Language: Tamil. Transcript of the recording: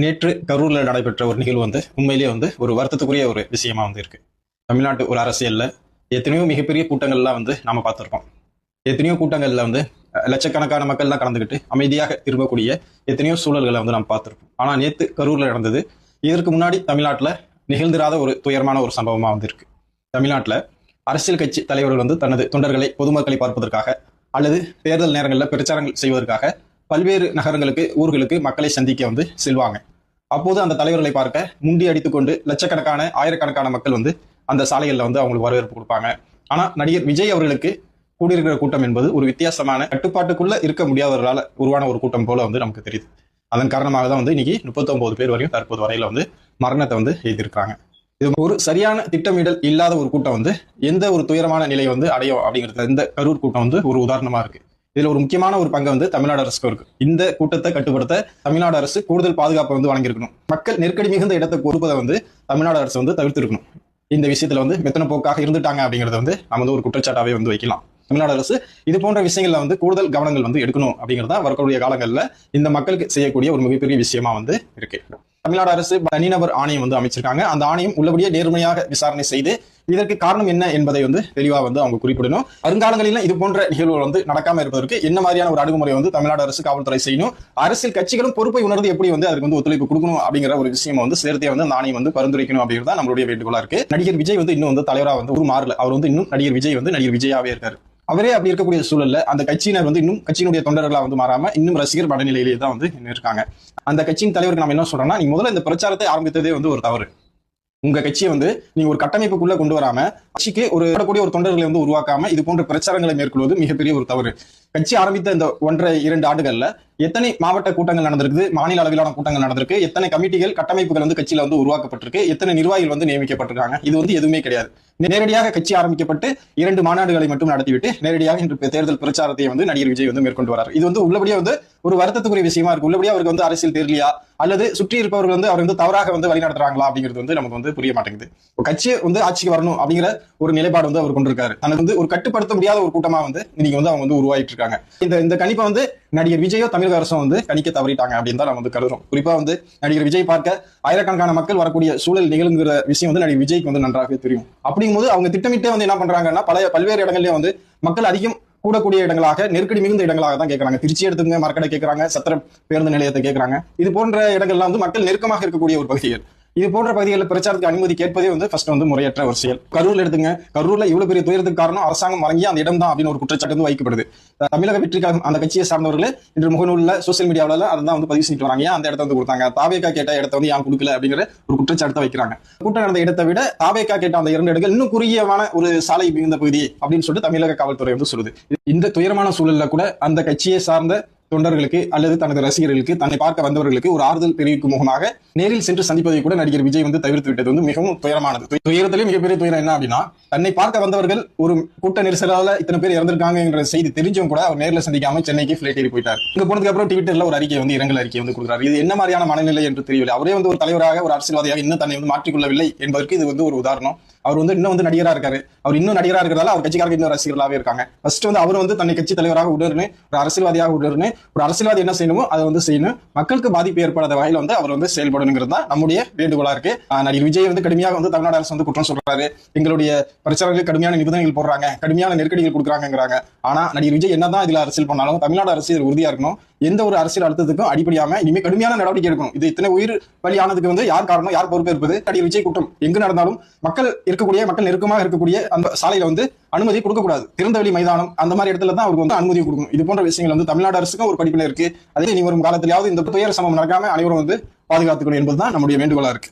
நேற்று கரூரில் நடைபெற்ற ஒரு நிகழ்வு வந்து உண்மையிலேயே வந்து ஒரு வருத்தத்துக்குரிய ஒரு விஷயமா வந்து இருக்கு. தமிழ்நாட்டு ஒரு அரசியலில் எத்தனையோ மிகப்பெரிய கூட்டங்கள்லாம் வந்து நாம் பார்த்துருக்கோம். எத்தனையோ கூட்டங்களில் வந்து லட்சக்கணக்கான மக்கள்லாம் கலந்துக்கிட்டு அமைதியாக திரும்பக்கூடிய எத்தனையோ சூழல்களை வந்து நாம் பார்த்துருப்போம் ஆனால் நேற்று கரூரில் நடந்தது இதற்கு முன்னாடி தமிழ்நாட்டில் நிகழ்ந்திராத ஒரு துயரமான ஒரு சம்பவமாக வந்து தமிழ்நாட்டில் அரசியல் கட்சி தலைவர்கள் வந்து தனது தொண்டர்களை பொதுமக்களை பார்ப்பதற்காக அல்லது தேர்தல் நேரங்களில் பிரச்சாரங்கள் செய்வதற்காக பல்வேறு நகரங்களுக்கு ஊர்களுக்கு மக்களை சந்திக்க வந்து செல்வாங்க. அப்போது அந்த தலைவர்களை பார்க்க முண்டி அடித்துக்கொண்டு லட்சக்கணக்கான ஆயிரக்கணக்கான மக்கள் வந்து அந்த சாலைகளில் வந்து அவங்களுக்கு வரவேற்பு கொடுப்பாங்க. ஆனால் நடிகர் விஜய் அவர்களுக்கு கூடியிருக்கிற கூட்டம் என்பது ஒரு வித்தியாசமான கட்டுப்பாட்டுக்குள்ள இருக்க முடியாதவர்களால் உருவான ஒரு கூட்டம் போல வந்து நமக்கு தெரியுது. அதன் காரணமாக தான் வந்து இன்னைக்கு முப்பத்தொன்பது பேர் வரையும் தற்போது வரையில வந்து மரணத்தை வந்து எழுதியிருக்காங்க இது ஒரு சரியான திட்டமிடல் இல்லாத ஒரு கூட்டம் வந்து எந்த ஒரு துயரமான நிலையை வந்து அடையும் அப்படிங்கிறது இந்த கரூர் கூட்டம் வந்து ஒரு உதாரணமா இருக்கு. இதுல ஒரு முக்கியமான ஒரு பங்கு வந்து தமிழ்நாடு அரசுக்கு இருக்கு. இந்த கூட்டத்தை கட்டுப்படுத்த தமிழ்நாடு அரசு கூடுதல் பாதுகாப்பை வந்து வழங்கியிருக்கணும். மக்கள் நெருக்கடி மிகுந்த இடத்தை கொடுப்பதை வந்து தமிழ்நாடு அரசு வந்து தவிர்த்திருக்கணும். இந்த விஷயத்துல வந்து மெத்தன போக்காக இருந்துட்டாங்க அப்படிங்கறத வந்து நம்ம வந்து ஒரு குற்றச்சாட்டாவே வந்து வைக்கலாம். தமிழ்நாடு அரசு இது போன்ற விஷயங்கள்ல வந்து கூடுதல் கவனங்கள் வந்து எடுக்கணும் அப்படிங்கறதா வரக்கூடிய காலங்கள்ல இந்த மக்களுக்கு செய்யக்கூடிய ஒரு மிகப்பெரிய விஷயமா வந்து இருக்கு. தமிழ்நாடு அரசு தனிநபர் ஆணையம் வந்து அமைச்சிருக்காங்க. அந்த ஆணையம் உள்ளபடியே நேர்மையாக விசாரணை செய்து இதற்கு காரணம் என்ன என்பதை வந்து தெளிவா வந்து அவங்க குறிப்பிடணும். வருங்காலங்களில் இது போன்ற நிகழ்வுகள் வந்து நடக்காம இருப்பதற்கு என்ன மாதிரியான ஒரு அணுகுமுறை வந்து தமிழ்நாடு அரசு காவல்துறை செய்யணும்? அரசியல் கட்சிகளும் பொறுப்பை உணர்ந்து எப்படி வந்து அதுக்கு வந்து ஒத்துழைப்பு கொடுக்கணும் அப்படிங்கிற ஒரு விஷயம் வந்து சேர்த்தே வந்து நாணயம் வந்து பரிந்துரைக்கணும் அப்படிங்கிறது தான் நம்மளுடைய வேண்டுகோளா இருக்கு. நடிகர் விஜய் வந்து இன்னும் வந்து தலைவரா வந்து ஒரு மாறல. அவர் வந்து இன்னும் நடிகர் விஜய் வந்து நடிகர் விஜயாவே இருக்காரு. அவரே அப்படி இருக்கக்கூடிய சூழல்ல அந்த கட்சியினர் வந்து இன்னும் கட்சியினுடைய தொண்டர்களா வந்து மாறாம இன்னும் ரசிகர் மனநிலையிலேயே தான் வந்து இன்னும் இருக்காங்க அந்த கட்சியின் தலைவருக்கு நம்ம என்ன சொல்றோம்னா நீங்க முதல்ல இந்த பிரச்சாரத்தை ஆரம்பித்ததே வந்து ஒரு தவறு. உங்க கட்சியை வந்து நீங்க ஒரு கட்டமைப்புக்குள்ள கொண்டு வராம கட்சிக்கு ஒரு கூடிய ஒரு தொண்டர்களை வந்து உருவாக்காம இது போன்ற பிரச்சாரங்களை மேற்கொள்வது மிகப்பெரிய ஒரு தவறு. கட்சி ஆரம்பித்த இந்த ஒன்றரை இரண்டு ஆண்டுகள்ல எத்தனை மாவட்ட கூட்டங்கள் நடந்திருக்கு மாநில அளவிலான கூட்டங்கள் நடந்திருக்கு. எத்தனை கமிட்டிகள் கட்டமைப்புகள் வந்து கட்சியில வந்து உருவாக்கப்பட்டிருக்கு? எத்தனை நிர்வாகிகள் வந்து நியமிக்கப்பட்டிருக்காங்க? இது வந்து எதுவுமே கிடையாது. நேரடியாக கட்சி ஆரம்பிக்கப்பட்டு இரண்டு மாநாடுகளை மட்டும் நடத்திவிட்டு நேரடியாக இன்று தேர்தல் பிரச்சாரத்தை வந்து நடிகர் விஜய் வந்து மேற்கொண்டு வரார். இது வந்து உள்ளபடியே வந்து ஒரு வருத்தத்துக்குரிய விஷயமா இருக்கு. உள்ளபடியே அவருக்கு வந்து அரசியல் தெரியலையா? அல்லது சுற்றி இருப்பவர்கள் வந்து அவர் வந்து தவறாக வந்து வழிநடத்துறாங்களா அப்படிங்கிறது வந்து நமக்கு வந்து புரிய மாட்டேங்குது. கட்சி வந்து ஆட்சிக்கு வரணும் அப்படிங்கிற ஒரு நிலைப்பாடு வந்து அவர் கொண்டிருக்காரு. தனக்கு வந்து ஒரு கட்டுப்படுத்த முடியாத ஒரு கூட்டமா வந்து இன்னைக்கு வந்து அவங்க வந்து உருவாயிட்டு இருக்காங்க. இந்த இந்த கணிப்பை வந்து நடிகர் விஜயோ தமிழக அரசும் வந்து கணிக்க தவறிட்டாங்க அப்படின்னு தான் நம்ம வந்து கருதுறோம். குறிப்பா வந்து நடிகர் விஜய் பார்க்க ஆயிரக்கணக்கான மக்கள் வரக்கூடிய சூழல் நிகழ்ங்கிற விஷயம் வந்து நடிகர் விஜய்க்கு வந்து நன்றாகவே தெரியும். அப்படிங்கும்போது அவங்க திட்டமிட்டே வந்து என்ன பண்றாங்கன்னா பல பல்வேறு இடங்கள்லயும் வந்து மக்கள் அதிகம் கூடக்கூடிய இடங்களாக நெருக்கடி மிகுந்த இடங்களாக தான் கேட்கறாங்க திருச்சி எடுத்துங்க மரக்கடை கேட்கறாங்க சத்திரம் பேருந்து நிலையத்தை கேட்கறாங்க இது போன்ற இடங்கள்லாம் வந்து மக்கள் நெருக்கமாக இருக்கக்கூடிய ஒரு பகுதிகள். இது போன்ற பகுதிகளில் பிரச்சாரத்துக்கு அனுமதி கேட்பதே வந்து ஃபர்ஸ்ட் வந்து முறையற்ற ஒரு செயல். கரூர்ல எடுத்துங்க. கரூர்ல இவ்வளவு பெரிய துயரத்துக்கு காரணம் அரசாங்கம் வழங்கிய அந்த இடம் தான் அப்படின்னு ஒரு குற்றச்சாட்டு வந்து வைக்கப்படுது. தமிழக வெற்றி அந்த கட்சியை சார்ந்தவர்கள் இன்று முகநூல்ல சோசியல் மீடியாவில அதை தான் வந்து பதிவு செஞ்சுட்டு வராங்க. ஏன் அந்த இடத்த வந்து கொடுத்தாங்க? தாவேக்கா கேட்ட இடத்த வந்து ஏன் கொடுக்கல அப்படிங்கிற ஒரு குற்றச்சாட்டு வைக்கிறாங்க. கூட்டம் நடந்த இடத்தை விட தாவேக்கா கேட்ட அந்த இரண்டு இடங்கள் இன்னும் குறுகியமான ஒரு சாலை மிகுந்த பகுதி அப்படின்னு சொல்லிட்டு தமிழக காவல்துறை வந்து சொல்லுது. இந்த துயரமான சூழல்ல கூட அந்த கட்சியை சார்ந்த தொண்டர்களுக்கு அல்லது தனது ரசிகர்களுக்கு தன்னை பார்க்க வந்தவர்களுக்கு ஒரு ஆறுதல் தெரிவிக்கும் முகமாக நேரில் சென்று சந்திப்பதை கூட நடிகர் விஜய் வந்து தவிர்த்து விட்டது. வந்து மிகவும் துயரமானது. து- துயரத்திலே மிகப்பெரிய துயரம் என்ன அப்படின்னா தன்னை பார்க்க வந்தவர்கள் ஒரு கூட்ட நெரிசலால இத்தனை பேர் இறந்திருக்காங்க என்ற செய்தி தெரிஞ்சும் கூட அவர் நேரில் சந்திக்காம சென்னைக்கு ஃபிளைட் ஏறி போயிட்டார். இங்க போனதுக்கு அப்புறம் ட்விட்டர்ல ஒரு அறிக்கை வந்து இரங்கல் அறிக்கை வந்து கொடுக்குறாரு. இது என்ன மாதிரியான மனநிலை என்று தெரியவில்லை. அவரே வந்து ஒரு தலைவராக ஒரு அரசியல்வாதியாக இன்னும் தன்னை வந்து மாற்றிக்கொள்ளவில்லை என்பதற்கு இது வந்து ஒரு உதாரணம். அவர் வந்து இன்னும் வந்து நடிகரா இருக்காரு. அவர் இன்னும் நடிகரா இருக்கிறதால அவர் கட்சிக்காரங்க இன்னும் ரசிகர்களாவே இருக்காங்க. ஃபர்ஸ்ட் வந்து அவர் வந்து தன்னை கட்சி தலைவராக உடனே ஒரு அரசியல்வாதியாக உடனே ஒரு அரசியல்வாதி என்ன செய்யணுமோ அதை வந்து செய்யணும். மக்களுக்கு பாதிப்பு ஏற்படாத வகையில் வந்து அவர் வந்து செயல்படணுங்கிறது தான் நம்முடைய வேண்டுகோளா இருக்கு. ஆஹ் நடிகர் விஜய் வந்து கடுமையாக வந்து தமிழ்நாடு அரசு வந்து குற்றம் சொல்றாரு. எங்களுடைய பிரச்சாரங்களுக்கு கடுமையான நிபந்தனைகள் போடுறாங்க. கடுமையான நெருக்கடிகள் கொடுக்குறாங்கிறாங்க ஆனா நடிகர் விஜய் என்னதான் இதுல அரசியல் பண்ணாலும் தமிழ்நாடு அரசு இதுல உறுதியா இருக்கணும். எந்த ஒரு அரசியல் அழுத்தத்துக்கும் அடிப்படையாம இனிமே கடுமையான நடவடிக்கை எடுக்கணும். இது இத்தனை உயிர் பலியானதுக்கு வந்து யார் காரணம் யார் பொறுப்பு இருப்பது? நடிகர் விஜய் கூட்டம் எங்கு நடந்தாலும் மக்கள் இருக்கக்கூடிய மக்கள் நெருக்கமாக இருக்கக்கூடிய அந்த சாலையில வந்து அனுமதி கொடுக்கக்கூடாது. திறந்தவெளி மைதானம் அந்த மாதிரி இடத்துல தான் அவருக்கு வந்து அனுமதி கொடுக்கும் இது போன்ற விஷயங்கள் வந்து தமிழ்நாடு அரசுக்கும் ஒரு படிப்பில் இருக்கு. அதே இனி வரும் காலத்திலேயாவது இந்த துயர சம்பவம் நடக்காம அனைவரும் வந்து பாதுகாத்துக்கணும் என்பதுதான் நம்முடைய வேண்டுகோளா இருக்கு.